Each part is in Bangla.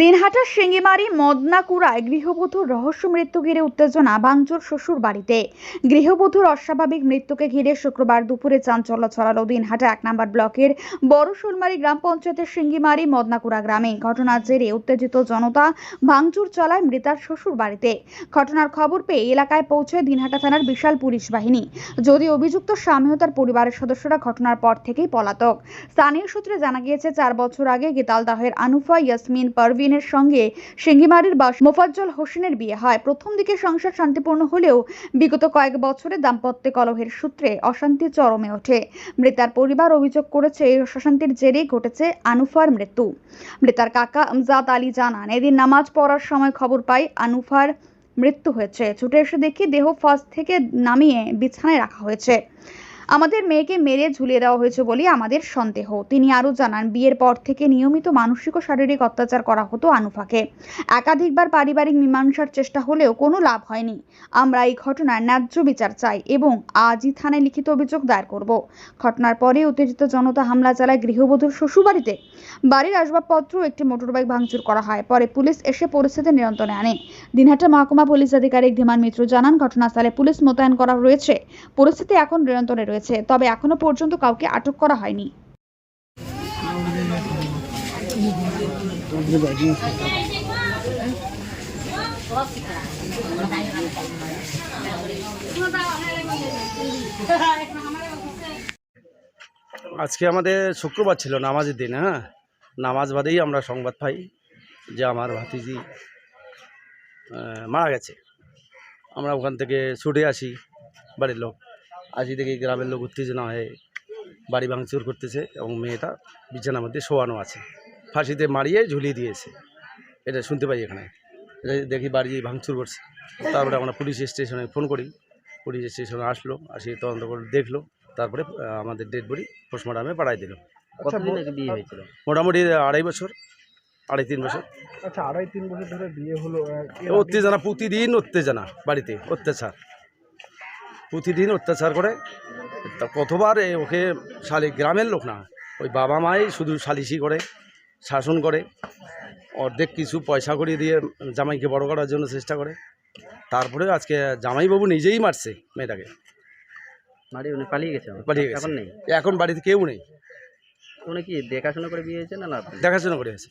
দিনহাটা সিঙ্গিমারি মদনাকুড়ায় গৃহবধূর রহস্য মৃত্যু ঘিরে উত্তেজনা, ভাঙচুর শ্বশুর বাড়িতে। গৃহবধূর অস্বাভাবিক মৃত্যুকে ঘিরে শুক্রবার দুপুরে চাঞ্চল্য ছড়ালো দিনহাটা এক নম্বর ব্লকের বড় শুলমারি গ্রাম পঞ্চায়েতের সিঙ্গিমারি মদনাকুড়া গ্রামে। ঘটনার জেরে উত্তেজিত জনতা ভাঙচুর চলায় মৃতার শ্বশুর বাড়িতে। ঘটনার খবর পেয়ে এলাকায় পৌঁছয় দিনহাটা থানার বিশাল পুলিশ বাহিনী। যদি অভিযুক্ত স্বামী ও তার পরিবারের সদস্যরা ঘটনার পর থেকেই পলাতক। স্থানীয় সূত্রে জানা গিয়েছে, চার বছর আগে গীতালদাহের আনুফা ইয়াসমিন পারভিনের সঙ্গে সিঙ্গিমারির বাস মোফাজ্জল হোসেনের বিয়ে হয়। প্রথম দিকে সংসার শান্তিপূর্ণ হলেও বিগত কয়েক বছরে দাম্পত্য কলহের সূত্রে অশান্তি চরমে ওঠে। মৃতার পরিবার অভিযোগ করেছে এই অশান্তির জেরেই ঘটেছে আনুফার মৃত্যু। মৃতার কাকা আমজাদ আলী জানান, এদিন নামাজ পড়ার সময় খবর পাই আনুফার মৃত্যু হয়েছে। ছুটে এসে দেখি দেহ ফাঁস থেকে নামিয়ে বিছানায় রাখা হয়েছে। আমাদের মেয়েকে মেরে ঝুলিয়ে দেওয়া হয়েছে বলে আমাদের সন্দেহ। তিনি আরও জানান, বিয়ের পর থেকে নিয়মিত মানসিক ও শারীরিক অত্যাচার করা হতো আনুফাকে। একাধিকবার পারিবারিক মীমাংসার চেষ্টা হলেও কোনো লাভ হয়নি। আমরা এই ঘটনার ন্যায্য বিচার চাই এবং আজই থানায় লিখিত অভিযোগ দায়ের করব। ঘটনার পরে উত্তেজিত জনতা হামলা চালায় গৃহবধূর শ্বশুরবাড়িতে। বাড়ির আসবাবপত্র একটি মোটরবাইক ভাঙচুর করা হয়। পরে পুলিশ এসে পরিস্থিতি নিয়ন্ত্রণে আনে। দিনহাটা মহকুমা পুলিশ আধিকারিক ধীমান মিত্র জানান, ঘটনাস্থলে পুলিশ মোতায়েন করা রয়েছে। পরিস্থিতি এখন নিয়ন্ত্রণে রয়েছে। তবে এখনও পর্যন্ত কাউকে আটক করা হয়নি। আজকে আমাদের শুক্রবার ছিল নামাজের দিন হ্যাঁ? নামাজ বাদেই আমরা সংবাদ পাই যে আমার ভাতিজি মারা গেছে। আমরা ওখান থেকে ছুটে আসি, বাড়ির লোক। আসি দেখি গ্রামের লোক উত্তেজনা হয়ে বাড়ি ভাঙচুর করতেছে এবং মেয়েটা বিছানার মধ্যে শোয়ানো আছে। ফাঁসিতে মারিয়ে ঝুলিয়ে দিয়েছে। এটা শুনতে পাই এখানে। এটা দেখি বাড়ি ভাঙচুর করছে। তারপরে আমরা পুলিশ স্টেশনে ফোন করি। পুলিশ স্টেশনে আসলো আসি তদন্ত করে দেখল। তারপরে আমাদের ডেড বডি পোস্টমর্টমে পাঠাই দিল। কতদিন আগে বিয়ে হয়েছিল? মোটামুটি আড়াই বছর আড়াই তিন বছর। আচ্ছা আড়াই তিন বছর ধরে বিয়ে হলো উত্তেজনা প্রতিদিন উত্তেজনা বাড়িতে অত্যাচার। প্রতিদিন অত্যাচার করে। তা কতবার এ ওকে শালি গ্রামের লোক না ওই বাবা মাই শুধু সালিশি করে শাসন করে অর্ধেক কিছু পয়সা করিয়ে দিয়ে জামাইকে বড় করার জন্য চেষ্টা করে। তারপরে আজকে জামাইবাবু নিজেই মারছে মেয়েটাকে। পালিয়ে গেছে পালিয়ে গেছে। এখন নেই? এখন বাড়িতে কেউ নেই। উনি কি দেখাশোনা করে বিয়ে হয়েছে না না দেখাশোনা করে আছে।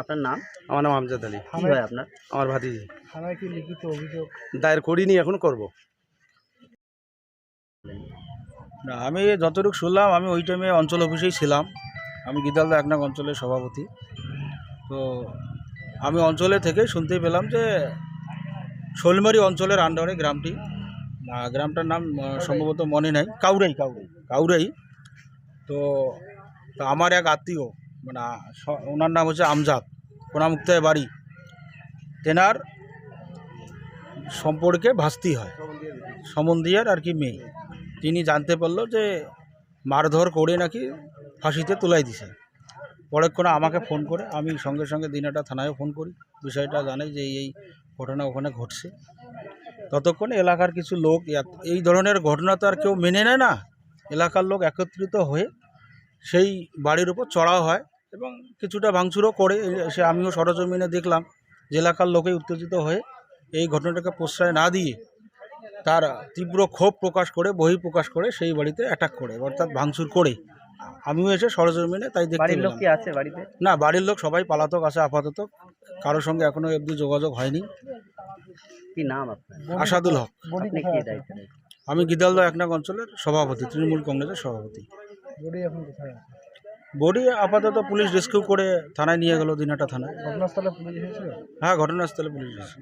আপনার নাম? আমার নাম আমজাদ আলী। আপনার? আমার ভাতিজি। থানায় কি লিখিত অভিযোগ? দায়ের করিনি এখন করব। না আমি যতটুকু শুনলাম আমি ওই টাইমে অঞ্চল অফিসেই ছিলাম। আমি গীতালদা একনাক অঞ্চলের সভাপতি। তো আমি অঞ্চলে থেকে শুনতে পেলাম যে শোলমারি অঞ্চলের আন্ডারে গ্রামটি। গ্রামটার নাম সম্ভবত মনে নাই। কাউরাই কাউরাই কাউরাই। তো তো আমার এক আত্মীয় মানে ওনার নাম হচ্ছে আমজাদ। কোনামুক্তায় বাড়ি। তেনার সম্পর্কে ভাস্তি হয়। সমন্দিয়ার আর কি মেয়ে। তিনি জানতে পারল যে মারধর করে নাকি ফাঁসিতে তুলাই দিছে। পরেক্ষণে আমাকে ফোন করে, আমি সঙ্গে সঙ্গে দিনাটা থানায় ফোন করি, বিষয়টা জানাই যে এই ঘটনা ওখানে ঘটছে। ততক্ষণে এলাকার কিছু লোক এই ধরনের ঘটনা তো আর কেউ মেনে নেয় না। এলাকার লোক একত্রিত হয়ে সেই বাড়ির উপর চড়াও হয় এবং কিছুটা ভাঙচুরও করে। সে আমিও সরজমিনে দেখলাম যে এলাকার লোকে উত্তেজিত হয়ে এই ঘটনাটাকে প্রশ্রয় না দিয়ে তার তীব্র ক্ষোভ প্রকাশ করে বহি প্রকাশ করে সেই বাড়িতে অ্যাটাক করে অর্থাৎ ভাঙচুর করে আমিও এসে সরজমিনে তাই দেখতে বাড়ির লোক কি আছে বাড়িতে? না বাড়ির লোক সবাই পালাতক আছে আপাতত। কারোর সঙ্গে এখনও অবধি যোগাযোগ হয়নি। কি নাম আপনার? আসাদুল হক। আপনি কি দায়িত্ব? আমি গিদালদা একনাক অঞ্চলের সভাপতি তৃণমূল কংগ্রেসের সভাপতি। বডি এখন কোথায় বডি আপাতত পুলিশ রেস্কিউ করে থানায় নিয়ে গেল দিনাটা থানায়। ঘটনাস্থলে পুলিশ এসেছিল? হ্যাঁ ঘটনাস্থলে পুলিশ এসেছে।